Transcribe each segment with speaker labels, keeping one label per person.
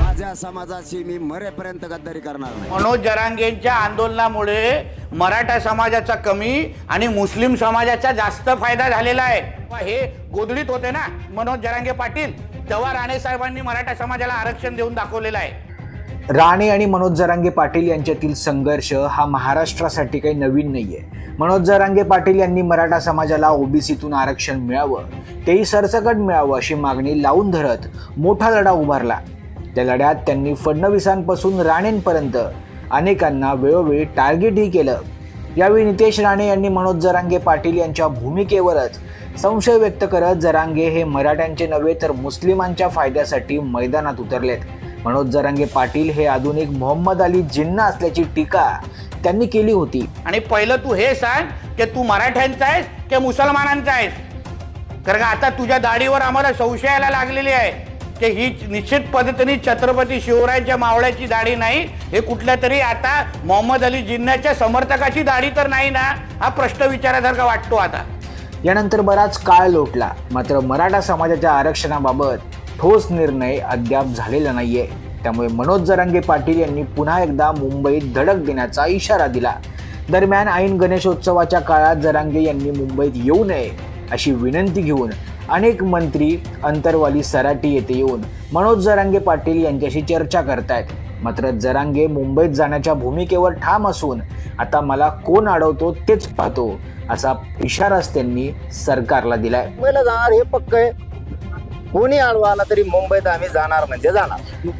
Speaker 1: माझ्या समाजाची मी मरेपर्यंत गद्दारी करणार नाही.
Speaker 2: मनोज जरांगेंच्या आंदोलनामुळे मराठा समाजाचा कमी आणि मुस्लिम समाजाचा जास्त फायदा झालेला आहे. हे गोधडीत होते ना मनोज जरांगे पाटील? तेव्हा राणे साहेबांनी मराठा समाजाला आरक्षण देऊन दाखवलेलं आहे.
Speaker 3: राणे आणि मनोज जरांगे पाटील यांच्यातील संघर्ष हा महाराष्ट्रासाठी काही नवीन नाहीये. मनोज जरांगे पाटील यांनी मराठा समाजाला ओबीसीतून आरक्षण मिळावं तेही सरसकट मिळावं अशी मागणी लावून धरत मोठा लढा उभारला. त्या लढ्यात त्यांनी फडणवीसांपासून राणेंपर्यंत अनेकांना वेळोवेळी टार्गेटही केलं. यावेळी नितेश राणे यांनी मनोज जरांगे पाटील यांच्या भूमिकेवरच संशय व्यक्त करत जरांगे हे मराठ्यांचे नव्हे तर मुस्लिमांच्या फायद्यासाठी मैदानात उतरलेत. मनोज जरांगे पाटील हे आधुनिक मोहम्मद अली जिन्ना असल्याची टीका त्यांनी केली होती.
Speaker 2: आणि पहिलं तू हे सांग की तू मराठ्यांचा आहेस की मुसलमानांचा आहेस? कारण आता तुझ्या दाढीवर आम्हाला संशयाला लागलेली आहे की ही निश्चित पद्धतीने छत्रपती शिवरायांच्या मावळ्याची दाढी नाही हे कुठल्या तरी आता मोहम्मद अली जिन्नाच्या समर्थकाची दाढी तर नाही ना हा प्रश्न विचारासारखा वाटतो आता.
Speaker 3: यानंतर बराच काळ लोटला मात्र मराठा समाजाच्या आरक्षणाबाबत ठोस निर्णय अद्याप झालेला नाहीये. त्यामुळे मनोज जरांगे पाटील यांनी पुन्हा एकदा मुंबईत धडक देण्याचा इशारा दिला. दरम्यान ऐन गणेशोत्सवाच्या काळात जरांगे यांनी मुंबईत येऊ नये अशी विनंती घेऊन अनेक मंत्री अंतरवाली सराटी येथे येऊन मनोज जरांगे पाटील यांच्याशी चर्चा करतायत. मात्र जरांगे मुंबईत जाण्याच्या भूमिकेवर ठाम असून आता मला कोण अडवतो तेच पाहतो असा इशाराच त्यांनी सरकारला दिलाय.
Speaker 4: मुंबईला हे पक्क आहे. कोणी आडवा आला तरी मुंबईत आम्ही जाणार म्हणजे जाणार.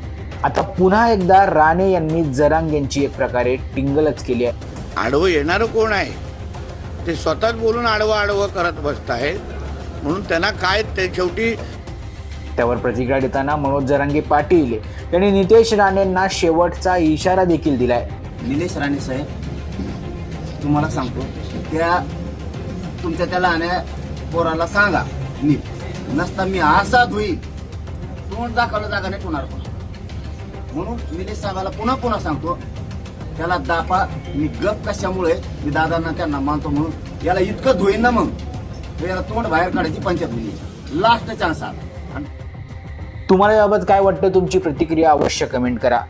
Speaker 3: आता पुन्हा एकदा राणे यांनी जरांगेंची एक प्रकारे टिंगलच केली आहे.
Speaker 2: आडवं येणारं कोण आहे? ते स्वतःच बोलून आडवं आडवं करत बसतायत. म्हणून त्यांना काय ते शेवटी
Speaker 3: त्यावर प्रतिक्रिया देताना मनोज जरांगे पाटील यांनी नितेश राणेंना शेवटचा इशारा देखील दिलाय.
Speaker 4: निलेश राणे साहेब तुम्हाला सांगतो त्या तुमच्या त्या लहान पोराला सांगा नीट. नसता मी असा धुई. तोंड दाखवलं जागा नाही होणार पण म्हणून निलेश सांगायला पुन्हा पुन्हा सांगतो त्याला दापा मी गप कशामुळे मी दादांना त्यांना मानतो म्हणून याला इतकं धुईन ना मग. याला तोंड बाहेर काढायची पंचायत होईल लास्ट चान्स आला
Speaker 3: तुम्हाला याबाबत काय वाटतं? तुमची प्रतिक्रिया अवश्य कमेंट करा.